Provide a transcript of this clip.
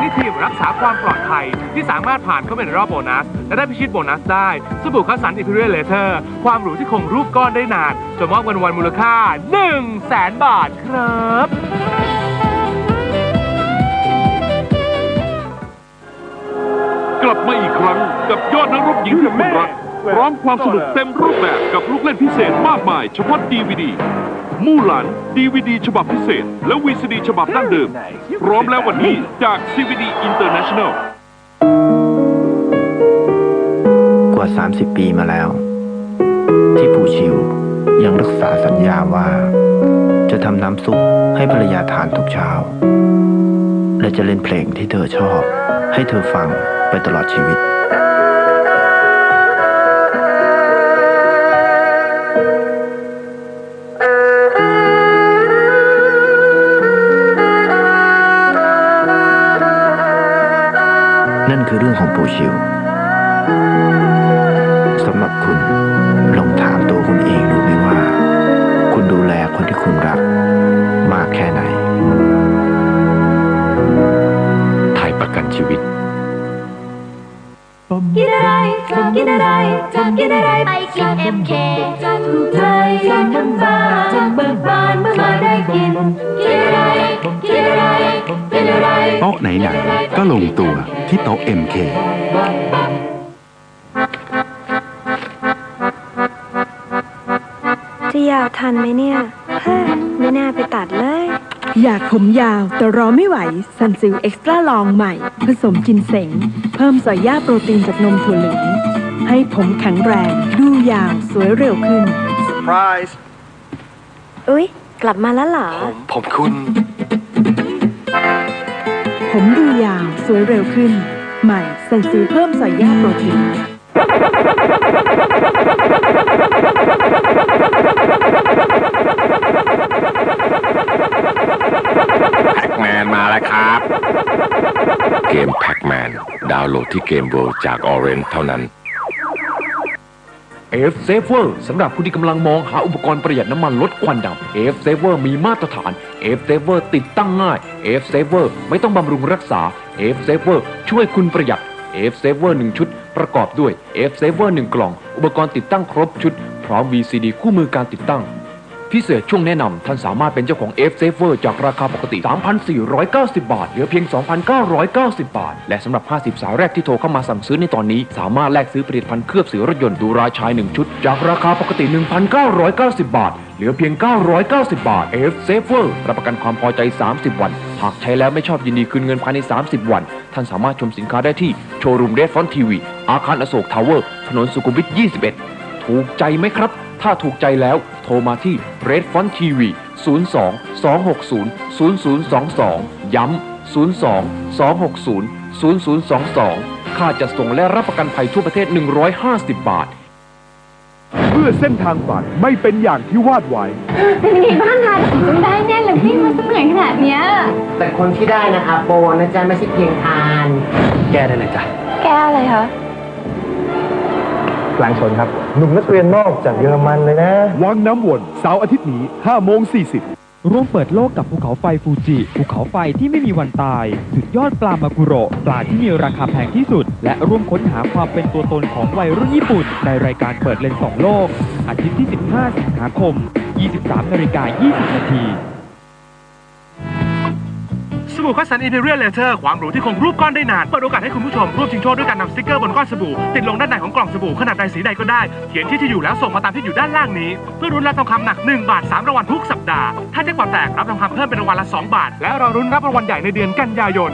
นี้ทีมรักษาความปลอดภัย ที่สามารถผ่านเข้าไปในรอบโบนัส และได้พิชิตโบนัสได้สบู่คัสสันอิมพีเรียลเลเทอร์ความหรูที่คงรูปก้อนได้นานจนมอบเงินวัลมูลค่า 1 0 0 0 0แสนบาทครับกลับมาอีกครั้งกับยอดนักรบหญิงที่คุณรักพร้อมความสนุกเต็มรูปแบบกับลูกเล่นพิเศษมากมายเฉพาะดีวดี มู่หลานดีวดีฉบับพิเศษ และวีซีดีฉบับดั้งเดิม พร้อมแล้ววันนี้จาก CVD International กว่า 30 ปีมาแล้ว ที่ปู่ชิวยังรักษาสัญญาว่า จะทำน้ำซุปให้ภรรยาทานทุกเช้า และจะเล่นเพลงที่เธอชอบ ให้เธอฟังไปตลอดชีวิต นั่นคือเรื่องของปู่ชิวสำหรับคุณลองถามตัวคุณเองดูไหมว่า คุณดูแลคนที่คุณรัก มากแค่ไหน ไทยประกันชีวิตกินอะไรจะกินอะไรจะกินอะไรไปกิน MK จะถูกใจจะน้ำบานจะเบิกบานเมื่อมาได้กิน กินอะไรกินอะไรกินอะไร โต๊ะไหนๆก็ลงตัวที่โต๊ะ MK จะยาวทันไหมเนี่ยเฮ้ยไม่น่าไปตัดเลย อยากผมยาวแต่รอไม่ไหว ซันซิลเอ็กซ์ตร้าลองใหม่ ผสมจินเสง เพิ่มสอยย่าโปรตีนจากนมถั่วเหลืองให้ผมแข็งแรง ดูยาว สวยเร็วขึ้นอุ๊ย กลับมาแล้วเหรอ ผมคุณ ผมดูยาว สวยเร็วขึ้น ใหม่ใส่สีเพิ่มสอยย่าโปรตีนแพ็กแมนมาแล้วครับ เกมแพ็กแมนดาวน์โหลดที่เกม World จาก Orange เท่านั้น F Saver สำหรับผู้ที่กำลังมองหาอุปกรณ์ประหยัดน้ำมันลดควันดำ F Saver มีมาตรฐาน F Saver ติดตั้งง่าย F Saver ไม่ต้องบำรุงรักษา F Saver ช่วยคุณประหยัด F Saver 1 ชุด ประกอบด้วย F Saver 1 กล่อง อุปกรณ์ติดตั้งครบชุด พร้อม VCD คู่มือการติดตั้ง พิเศษช่วงแนะนำท่านสามารถเป็นเจ้าของ F Saver จากราคาปกติ 3,490 บาท เหลือเพียง 2,990 บาท และสำหรับ 50 สายแรกที่โทรเข้ามาสั่งซื้อในตอนนี้ สามารถแลกซื้อผลิตภัณฑ์เคลือบสีรถยนต์ดูราชาย 1 ชุด จากราคาปกติ 1,990 บาท เหลือเพียง 990 บาท F Saver รับประกันความพอใจ 30 วัน หากใช้แล้วไม่ชอบยินดีคืนเงินภายใน 30 วัน ท่านสามารถชมสินค้าได้ที่โชว์รูมเดฟฟอนทีวีอาคารอโศกทาวเวอร์ถนนสุขุมวิท 21 ถูกใจไหมครับ ถ้าถูกใจแล้วโทรมาที่ Red Font TV 02 260 0022 ย้ำ 02 260 0022 ค่าจัดส่งและรับประกันภัยทั่วประเทศ 150 บาท เพื่อเส้นทางฝันไม่เป็นอย่างที่วาดไว้ เป็นยังไงบ้างคะต้องได้แน่เลยวิ่งมาสักเหนื่อยขนาดเนี้ย แต่คนที่ได้นะคะโปรนะจ๊ะไม่ใช่เพียงทาน แก้ได้เลยจ้ะ แก้อะไรคะ กลางชนครับ หนุ่มนักเรียนนอกจากเยอรมันเลยนะ วังน้ำวนเสาร์อาทิตย์นี้5โมง40 ร่วมเปิดโลกกับภูเขาไฟฟูจิ ภูเขาไฟที่ไม่มีวันตาย สุดยอดปลามากุโระปลาที่มีราคาแพงที่สุด และร่วมค้นหาความเป็นตัวตนของวัยรุ่นญี่ปุ่น ในรายการเปิดเลนส์สองโลก อาทิตย์ที่ 15 สิงหาคม 23นาฬิกา20นาที สบู่คัสสันอิมพีเรียลเลเทอร์ความหรูที่คงรูปก้อนได้นานเปิดโอกาสให้คุณผู้ชมร่วมชิงโชคด้วยการนำสติกเกอร์บนก้อนสบู่ติดลงด้านในของกล่องสบู่ขนาดใดสีใดก็ได้เขียนที่ที่อยู่แล้วส่งมาตามที่อยู่ด้านล่างนี้ เพื่อรุ้นรับทองคำหนัก 1 บาท 3รางวัลทุกสัปดาห์ถ้าแจ็คพอตแตกรับทองคำเพิ่มเป็นรางวัลละ 2 บาท และเรารุ้นรับรางวัลใหญ่ในเดือนกันยายน